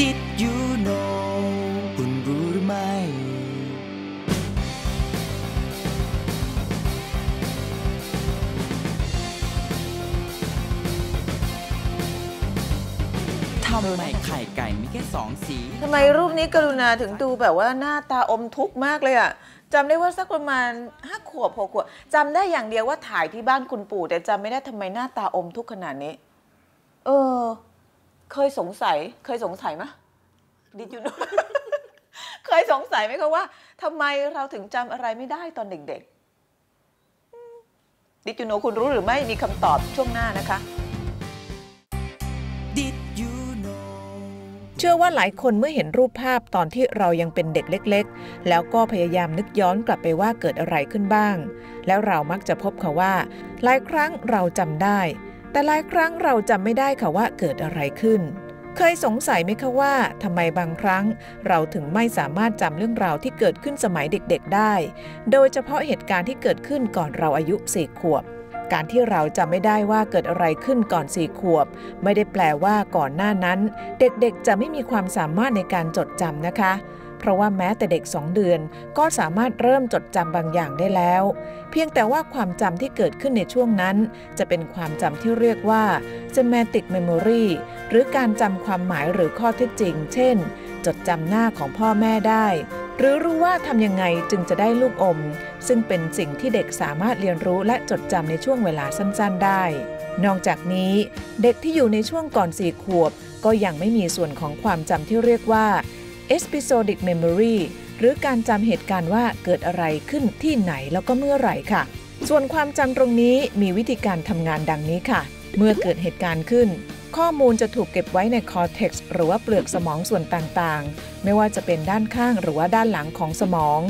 Did you know คุณรู้หรือไม่ ทำไมไข่ไก่มีแค่สองสี ทำไมรูปนี้กรุณาถึงดูแบบว่าหน้าตาอมทุกข์มากเลยอะจำได้ว่าสักประมาณห้าขวบหกขวบจำได้อย่างเดียวว่าถ่ายที่บ้านคุณปู่ แต่จำไม่ได้ทำไมหน้าตาอมทุกข์ขนาดนี้ เออ เคยสงสัย เคยสงสัยไหมดิจูโนเคยสงสัยไหมคะว่าทำไมเราถึงจำอะไรไม่ได้ตอนเด็กๆดิจูโนคุณรู้หรือไม่มีคำตอบช่วงหน้านะคะ Did you know เชื่อว่าหลายคนเมื่อเห็นรูปภาพตอนที่เรายังเป็นเด็กเล็ก ๆ แล้วก็พยายามนึกย้อนกลับไปว่าเกิดอะไรขึ้นบ้าง แล้วเรามักจะพบค่ะว่า หลายครั้งเราจำได้ แต่หลายครั้งเราจำไม่ได้ค่ะว่าเกิดอะไรขึ้น เคยสงสัยไหมคะว่าทำไมบางครั้ง เราถึงไม่สามารถจำเรื่องราวที่เกิดขึ้นสมัยเด็กๆได้ โดยเฉพาะเหตุการณ์ที่เกิดขึ้นก่อนเราอายุสี่ขวบการที่เราจำไม่ได้ว่าเกิดอะไรขึ้นก่อนสี่ขวบ ไม่ได้แปลว่าก่อนหน้านั้น เด็กๆจะไม่มีความสามารถในการจดจำนะคะ เพราะว่าแม้แต่เด็ก 2 เดือนก็สามารถเริ่มจดจำบางอย่างได้แล้ว เพียงแต่ว่าความจำที่เกิดขึ้นในช่วงนั้น จะเป็นความจำที่เรียกว่า semantic memory หรือการจำความหมายหรือข้อเท็จจริง เช่น จดจำหน้าของพ่อแม่ได้ หรือรู้ว่าทำยังไงจึงจะได้ลูกอม ซึ่งเป็นสิ่งที่เด็กสามารถเรียนรู้และจดจำในช่วงเวลาสั้น ๆ ได้ นอกจากนี้ เด็กที่อยู่ในช่วงก่อนสี่ขวบ ก็ยังไม่มีส่วนของความจำที่เรียกว่า episodic memory หรือการจำเหตุการณ์ว่าเกิดอะไรขึ้นที่ไหนแล้วก็เมื่อไหร่ค่ะ ส่วนความจำตรงนี้มีวิธีการทำงานดังนี้ค่ะ เมื่อเกิดเหตุการณ์ขึ้น ข้อมูลจะถูกเก็บไว้ในคอเท็กซ์หรือว่าเปลือกสมองส่วนต่างๆ ไม่ว่าจะเป็นด้านข้างหรือว่าด้านหลังของสมอง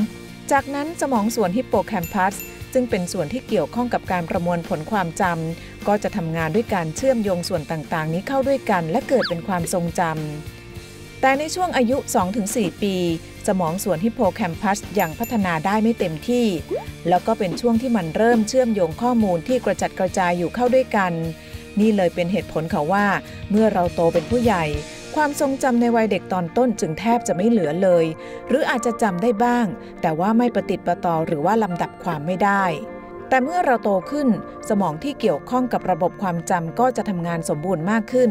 จากนั้นสมองส่วนฮิปโปแคมปัสซึ่งเป็นส่วนที่เกี่ยวข้องกับการประมวลผลความจำก็จะทำงานด้วยการเชื่อมโยงส่วนต่างๆ นี้เข้าด้วยกัน และเกิดเป็นความทรงจำ แต่ในช่วงอายุ 2-4 ปี สมองส่วนฮิปโปแคมปัสยังพัฒนาได้ไม่เต็มที่ แล้วก็เป็นช่วงที่มันเริ่มเชื่อมโยงข้อมูลที่กระจัดกระจายอยู่เข้าด้วยกัน นี่เลยเป็นเหตุผลค่ะว่า เมื่อเราโตเป็นผู้ใหญ่ ความทรงจำในวัยเด็กตอนต้นจึงแทบจะไม่เหลือเลย หรืออาจจะจำได้บ้าง แต่ว่าไม่ประติดประต่อหรือว่าลำดับความไม่ได้ แต่เมื่อเราโตขึ้นสมองที่เกี่ยวข้องกับระบบความจำก็จะทำงานสมบูรณ์มากขึ้น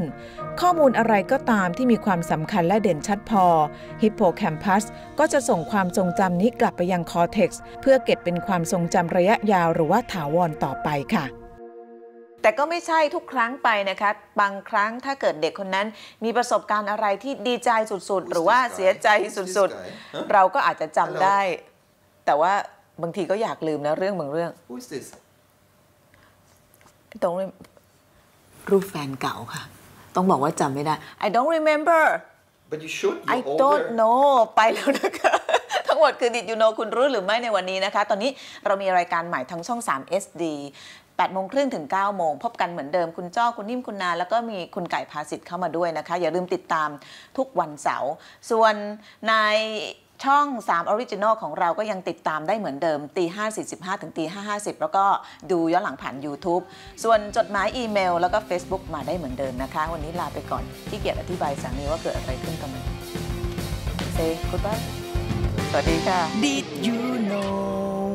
ข้อมูลอะไรก็ตามที่มีความสำคัญและเด่นชัดพอฮิปโปแคมปัสก็จะส่งความทรงจำนี้กลับไปยังคอเท็กซ์เพื่อเก็บเป็นความทรงจำระยะยาวหรือว่าถาวรต่อไปค่ะแต่ก็ไม่ใช่ทุกครั้งไปนะคะ บางครั้งถ้าเกิดเด็กคนนั้น มีประสบการณ์อะไรที่ดีใจสุดๆ หรือว่าเสียใจสุดๆ เราก็อาจจะจำได้ แต่ว่า บางทีก็อยากลืมนะเรื่องบางเรื่อง Who is this? ต้องรูปแฟนเก่าค่ะ ต้องบอกว่าจำไม่ได้ I don't remember But you should. You're I older. don't know ไปแล้วนะคะ ทั้งหมดคือ Did you know คุณรู้หรือไม่ในวันนี้นะคะ ตอนนี้เรามีรายการใหม่ทั้งช่อง 3 SD 8โมงครึ่งถึง9โมงพบกันเหมือนเดิมคุณจ้อคุณนิ่มคุณนา แล้วก็มีคุณไก่ภาสิทธิ์เข้ามาด้วยนะคะ อย่าลืมติดตามทุกวันเสาร์ส่วนใน ช่อง 3 Original ของเราก็ยังติดตามได้เหมือนเดิมตี5 45 ถึงตี5 50 แล้วก็ดูย้อนหลังผ่าน YouTube ส่วนจดหมายอีเมล แล้วก็ Facebook มาได้เหมือนเดิมนะคะ วันนี้ลาไปก่อนที่เกียรติอธิบายสามีว่าเกิดอะไรขึ้นตอนนั้น Say goodbye สวัสดีค่ะ Did you know